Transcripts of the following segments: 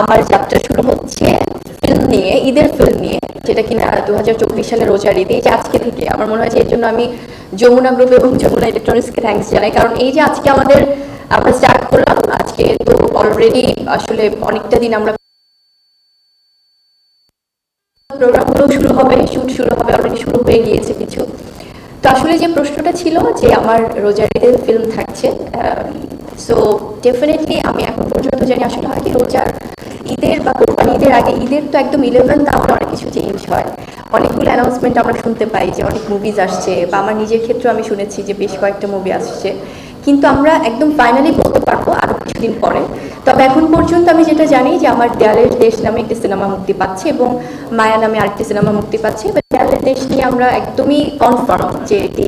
আমার যাত্রা শুরু হচ্ছে ফিল্ম নিয়ে, ঈদের ফিল্ম নিয়ে, যেটা কিনা দু হাজার চব্বিশ সালের রোজার ঈদে। যে আজকে থেকে, আমার মনে হয় যে এর জন্য আমি যমুনা গ্রুপ এবং যমুনা ইলেকট্রনিক্সকে থ্যাঙ্কস জানাই। কারণ এই যে আজকে আমাদের, আমরা স্টার্ট করলাম, আজকে তো অলরেডি আসলে অনেকটা দিন আমরা প্রোগ্রামগুলো শুরু হবে শুট শুরু হবে অলরেডি শুরু হয়ে গিয়েছে কিছু। তো আসলে যে প্রশ্নটা ছিল যে আমার রোজার ঈদের ফিল্ম থাকছে সো ডেফিনেটলি আমি এখন পর্যন্ত জানি আসলে হয় কি রোজার ঈদের বা কোরবানি ঈদের আগে, ঈদের তো একদম ইলেভেন্থ আওয়ার অনেক কিছু চেঞ্জ হয়। অনেকগুলো অ্যানাউন্সমেন্ট আমরা শুনতে পাই যে অনেক মুভিজ আসছে বা আমার নিজের ক্ষেত্রে আমি শুনেছি যে বেশ কয়েকটা মুভি আসছে। কিন্তু আমরা একদম ফাইনালি বলতে পারব আরও কিছুদিন পরে। তবে এখন পর্যন্ত আমি যেটা জানি যে আমার দেয়ালের দেশ নামে একটি সিনেমা মুক্তি পাচ্ছে এবং মায়া নামে আরেকটি সিনেমা মুক্তি পাচ্ছে। এবার দেয়ালের দেশ নিয়ে আমরা একদমই কনফার্ম যে এটি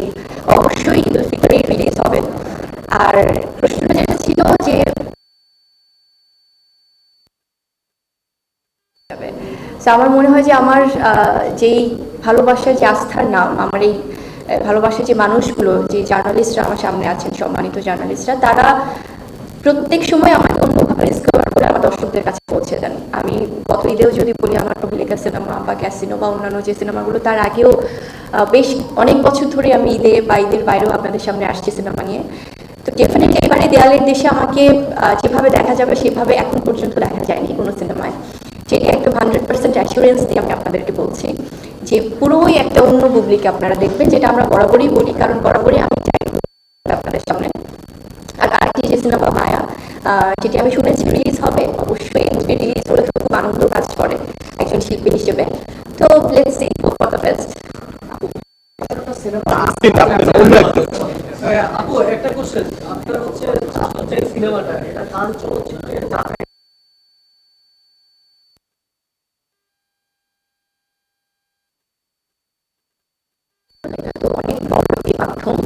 অবশ্যই ঈদ উল ফিতরে রিলিজ হবে। আর প্রশ্নটা যেটা ছিল যে আমার মনে হয় যে আমার যেই ভালোবাসার যে আস্থার নাম, আমার এই ভালোবাসার যে মানুষগুলো, যে জার্নালিস্টরা আমার সামনে আছেন, সম্মানিত জার্নালিস্টরা, তারা প্রত্যেক সময় আমাকে অন্যভাবে ডিসকভার করে আমার দর্শকদের কাছে পৌঁছে দেন। আমি গত ঈদেও যদি বলি, আমার প্রবলিকা সিনেমা বা ক্যাসিনো বা অন্যান্য যে সিনেমাগুলো, তার আগেও বেশ অনেক বছর ধরে আমি ঈদে বা ঈদের বাইরেও আপনাদের সামনে আসছি সিনেমা নিয়ে। তো ডেফিনেটলি এবারে দেয়ালের দেশে আমাকে যেভাবে দেখা যাবে, সেভাবে এখন পর্যন্ত দেখা যায়নি কোনো সিনেমায় যেটি একদম হান্ড্রেড পার্সেন্ট অ্যাসুরেন্স দিয়ে আমি আপনাদেরকে বলছি যে পুরোই একটা অন্য বুবলিকে আপনারা দেখবেন যেটা আমরা বরাবরই বলি কারণ বরাবরই আমি চাই আপনাদের সামনে। আর আরেকটি যে সিনেমা মায়া আহ, যেটি আমি শুনেছি রিলিজ হবে অবশ্যই রিলিজ হলে তো খুব আনন্দ কাজ করে একজন শিল্পী হিসেবে। তো let's see for the best আপু একটা কোশ্চেন আপনার হচ্ছে যে সিনেমাটা এটা কান চলচ্চিত্রের এটা তো অনেক বড় একটি মাধ্যম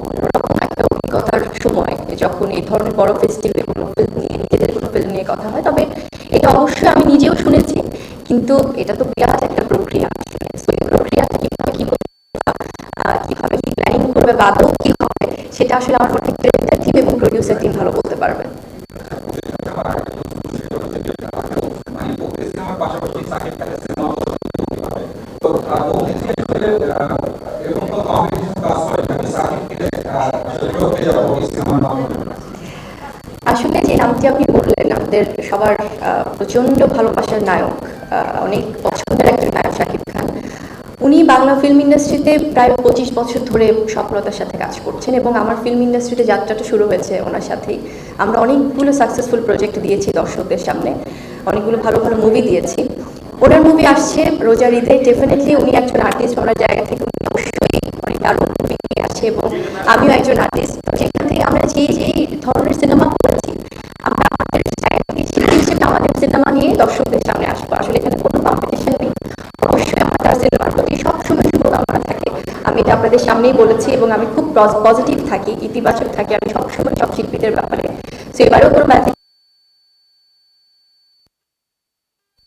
অন্যরকম একটা অভিজ্ঞতার সময় যখন এই ধরনের বড় ফেস্টিভ্যাল কোনো ফিল্ম নিয়ে, নিজেদের কোনো ফিল্ম নিয়ে কথা হয়, তবে এটা অবশ্যই আমি নিজেও শুনেছি। কিন্তু এটা তো বিরাট একটা প্রক্রিয়া। আসলে এই প্রক্রিয়াটা কীভাবে কি করবে কীভাবে কি প্ল্যানিং করবে, বা আদৌ কি হবে, সেটা আসলে আমার মনে ডিরেক্টর টিম এবং প্রডিউসার টিম ভালো বলতে পারবে। আসলে যে নামটি আপনি বললেন, আমাদের সবার ভালোবাসার নায়ক অনেক পছন্দের একজন নায়ক শাকিব খান। উনি বাংলা ফিল্ম ইন্ডাস্ট্রিতে প্রায় পঁচিশ বছর ধরে সফলতার সাথে কাজ করছেন এবং আমার ফিল্ম ইন্ডাস্ট্রিতে যাত্রাটা শুরু হয়েছে ওনার সাথেই। আমরা অনেকগুলো সাকসেসফুল প্রজেক্ট দিয়েছি দর্শকদের সামনে, অনেকগুলো ভালো ভালো মুভি দিয়েছি। ওনার মুভি আসছে রোজার ঈদে। ডেফিনেটলি উনি একজন আর্টিস্ট ওনার জায়গা থেকে অবশ্যই অনেক দারুণ আসে এবং আমিও একজন আর্টিস্ট সেখান থেকে আমরা যে যে ধরনের সিনেমা করেছি, আমরা আমাদের শিল্পী হিসেবে আমাদের সিনেমা নিয়ে দর্শকদের সামনে আসব। আসলে এখানে কোনো কম্পিটিশন নেই। অবশ্যই আমার সিনেমার প্রতি সবসময় শুভকামনা থাকে। আমি এটা আপনাদের সামনেই বলেছি এবং আমি খুব পজিটিভ থাকি, ইতিবাচক থাকি। আমি সবসময় সব শিল্পীদের ব্যাপারে। তো এবারেও কোনো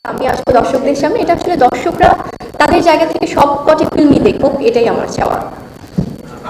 আমি আসব দর্শকদের সামনে। এটা আসলে দর্শকরা তাদের জায়গা থেকে সব কটি ফিল্মই দেখুক, এটাই আমার চাওয়া।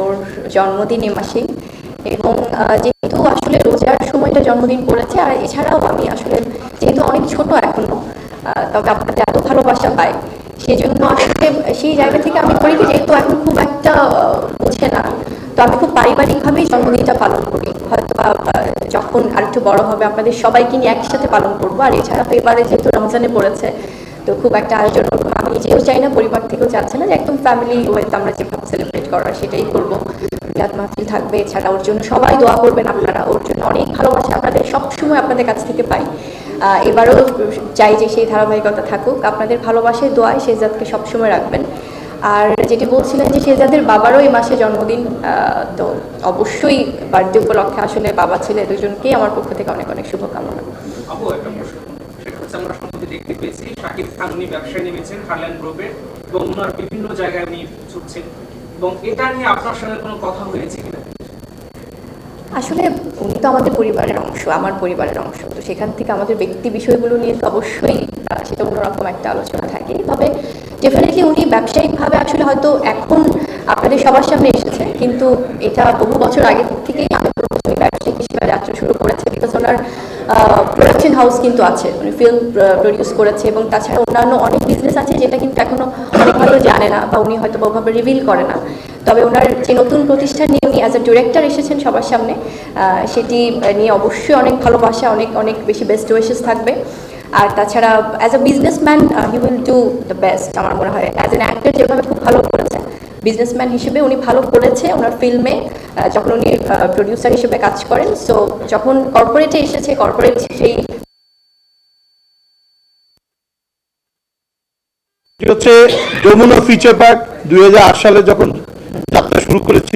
ওর জন্মদিন এ মাসেই এবং যেহেতু আসলে রোজার সময়টা জন্মদিন পড়েছে, আর এছাড়াও আমি আসলে যেহেতু অনেক ছোট এখনও তবে আপনাদের এত ভালোবাসা পাই সেই জন্য আসলে সেই জায়গা থেকে আমি করি কি যেহেতু এখন খুব একটা বোঝে না। তো আমি খুব পারিবারিকভাবেই জন্মদিনটা পালন করি। হয়তো যখন আরেকটু বড় হবে আপনাদের সবাইকে নিয়ে একসাথে পালন করব। আর এছাড়া তো এবারে যেহেতু রমজানে পড়েছে, তো খুব একটা আয়োজন আমি নিজেও চাই না, পরিবার থেকেও চাচ্ছে না যে একদম ফ্যামিলি ওয়েতে আমরা যেভাবে সেলিব্রেট করার সেটাই করব। মিলাদ মাহফিল থাকবে, এছাড়া ওর জন্য সবাই দোয়া করবেন আপনারা, ওর জন্য অনেক ভালোবাসা আপনাদের সবসময় আপনাদের কাছ থেকে পাই। এবারও চাই যে সেই ধারাবাহিকতা থাকুক, আপনাদের ভালোবাসায়, দোয়ায় শেজাদকে সবসময় রাখবেন। আর যেটি বলছিলেন যে শেজাদের বাবারও এই মাসে জন্মদিন তো অবশ্যই বার্থডে উপলক্ষে আসলে বাবা ছেলে দুজনকেই আমার পক্ষ থেকে অনেক অনেক শুভকামনা। সম্প্রতি দেখতে পেয়েছি। শাকিব খান উনি ব্যবসায় নেমেছেন হারল্যান্ড গ্রুপে এবং ওনার বিভিন্ন জায়গায় উনি ছুটছেন। এবং এটা নিয়ে আপনার সঙ্গে কোনো কথা হয়েছে কিনা? আসলে উনি তো আমাদের পরিবারের অংশ, আমার পরিবারের অংশ। তো সেখান থেকে আমাদের ব্যক্তি বিষয়গুলো নিয়ে তো অবশ্যই সেটা অন্যরকম একটা আলোচনা থাকে। তবে ডেফিনেটলি উনি ব্যবসায়িকভাবে আসলে হয়তো এখন আপনাদের সবার সামনে এসেছে কিন্তু এটা বহু বছর আগে থেকেই আমি ব্যবসায়িক হিসেবে যাত্রা শুরু করেছে বিকজ ওনার প্রোডাকশন হাউস কিন্তু আছে উনি ফিল্ম প্রডিউস করেছে এবং তাছাড়া অন্যান্য অনেক বিজনেস আছে যেটা কিন্তু এখনও অনেক হয়তো জানে না বা উনি হয়তো ওভাবে রিভিল করে না। তবে ওনার যে নতুন প্রতিষ্ঠান নিয়ে উনি অ্যাজ এ ডিরেক্টর এসেছেন সবার সামনে সেটি নিয়ে অবশ্যই অনেক ভালোবাসা, অনেক অনেক বেশি বেস্ট ওয়েসেস থাকবে। আর তাছাড়া as a businessman he will do the best আমার মনে হয়। অ্যাজ এন অ্যাক্টর যেভাবে খুব ভালো করেছে বিজনেসম্যান হিসেবে উনি ভালো করেছে ওনার ফিল্মে যখন উনি প্রডিউসার হিসেবে কাজ করেন। সো যখন কর্পোরেটে এসেছে কর্পোরেট সেই হচ্ছে যমুনা ফিচার পার্ক দুই হাজার আট সালে যখন যাত্রা শুরু করেছিল